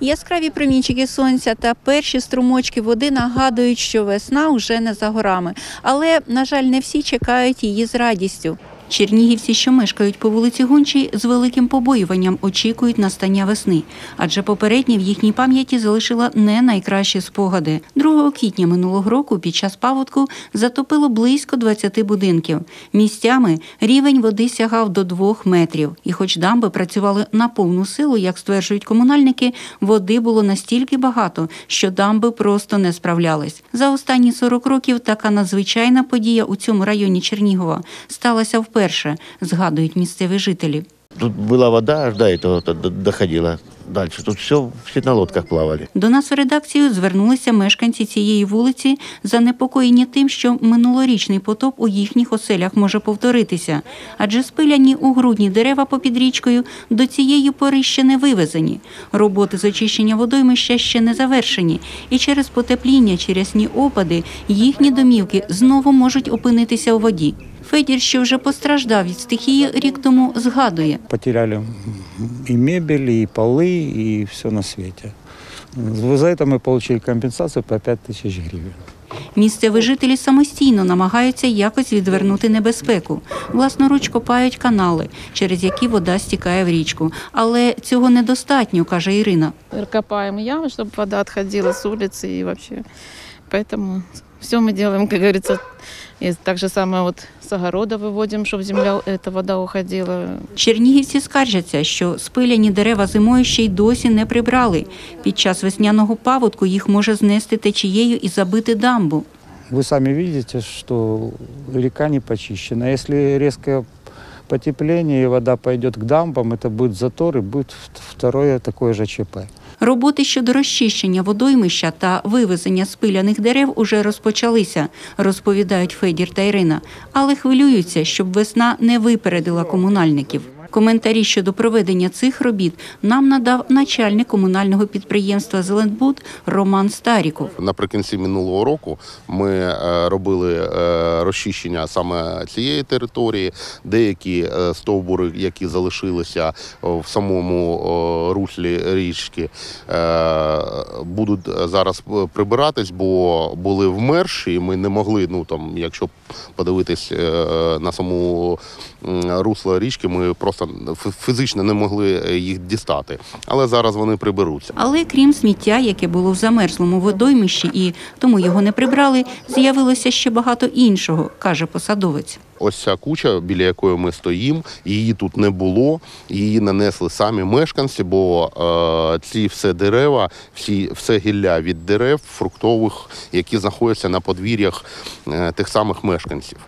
Яскраві промінчики сонця та перші струмочки води нагадують, що весна вже не за горами. Але, на жаль, не всі чекають її з радістю. Чернігівці, що мешкають по вулиці Гончій, з великим побоюванням очікують настання весни, адже попередня в їхній пам'яті залишила не найкращі спогади. 2 квітня минулого року під час паводку затопило близько 20 будинків. Місцями рівень води сягав до 2 метрів. І хоч дамби працювали на повну силу, як стверджують комунальники, води було настільки багато, що дамби просто не справлялись. За останні 40 років така надзвичайна подія у цьому районі Чернігова сталася вперше, згадують місцеві жителі. Тут была вода, аж до д- доходила дальше. Тут все, все на лодках плавали. До нас в редакцію звернулися мешканці цієї вулиці, занепокоєні тим, що минулорічний потоп у їхніх оселях може повторитися, адже спиляні у грудні дерева попід річкою до цієї пори ще не вивезені. Роботи з очищення водоймища ще не завершені, і через потепління, чи рясні опади їхні домівки знову можуть опинитися у воді. Федір, що вже постраждав від стихії, рік тому згадує. Потеряли и мебель, и полы, и все на свете. За это мы получили компенсацию по 5 тысяч гривен. Місцеві жителі самостійно намагаються якось відвернути небезпеку. Власноруч копають канали, через які вода стікає в річку. Але цього недостатньо, каже Ірина. Копаем ямы, чтобы вода отходила с улицы и вообще. Поэтому все мы делаем, как говорится, и так же самое вот с огорода выводим, чтобы земля, эта вода уходила. Чернігівці скаржаться, що спиляні дерева зимою ще й досі не прибрали. Під час весняного паводку їх може знести течією і забити дамбу. Вы сами видите, что река не почищена. Если резкое потепление и вода пойдет к дамбам, это будет затор и будет второе такое же ЧП. Роботи щодо розчищення водоймища та вивезення спиляних дерев уже розпочалися, розповідають Федір та Ірина, але хвилюються, щоб весна не випередила комунальників. Коментарі щодо проведення цих робіт нам надав начальник комунального підприємства Зелендбуд Роман Старіков. Наприкінці минулого року ми е, робили е, розчищення саме цієї території. Деякі е, стовбури, які залишилися в самому руслі річки, будуть зараз прибиратись, бо були вмерші, і ми не могли. Ну там, якщо подивитись е, на саму русло річки, ми просто фізично не могли їх дістати. Але зараз вони приберуться. Але крім сміття, яке було в замерзлому водоймищі і тому його не прибрали, з'явилося ще багато іншого, каже посадовець. Ось ця куча, біля якої ми стоїмо, її тут не було. Її нанесли самі мешканці, бо е, ці все дерева, всі все гілля від дерев фруктових, які знаходяться на подвір'ях е, тих самих мешканців.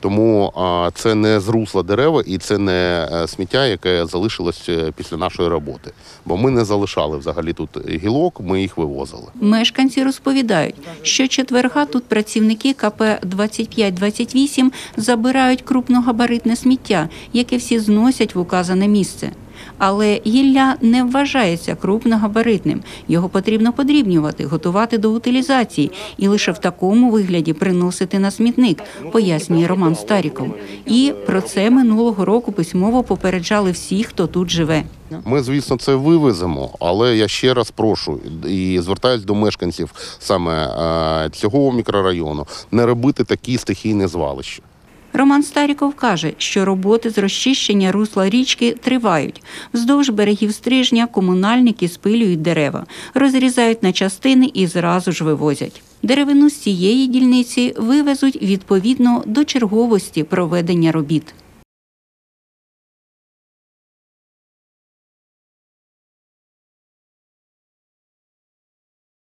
Тому це не зрусла дерева і це не е, сміття, яке залишилось е, після нашої роботи. Бо ми не залишали взагалі тут гілок, ми їх вивозили. Мешканці розповідають, що четверга тут працівники КП 2528 забирають крупногабаритне сміття, яке всі зносять в указане місце. Але гілля не вважається крупногабаритним. Його потрібно подрібнювати, готувати до утилізації і лише в такому вигляді приносити на смітник, пояснює Роман Старіков. І про це минулого року письмово попереджали всіх, хто тут живе. Ми, звісно, це вивеземо, але я ще раз прошу і звертаюсь до мешканців саме е, цього мікрорайону не робити такі стихійні звалища. Роман Старіков каже, що роботи з розчищення русла річки тривають. Вздовж берегів стрижня комунальники спилюють дерева, розрізають на частини і зразу ж вивозять. Деревину з цієї дільниці вивезуть відповідно до черговості проведення робіт.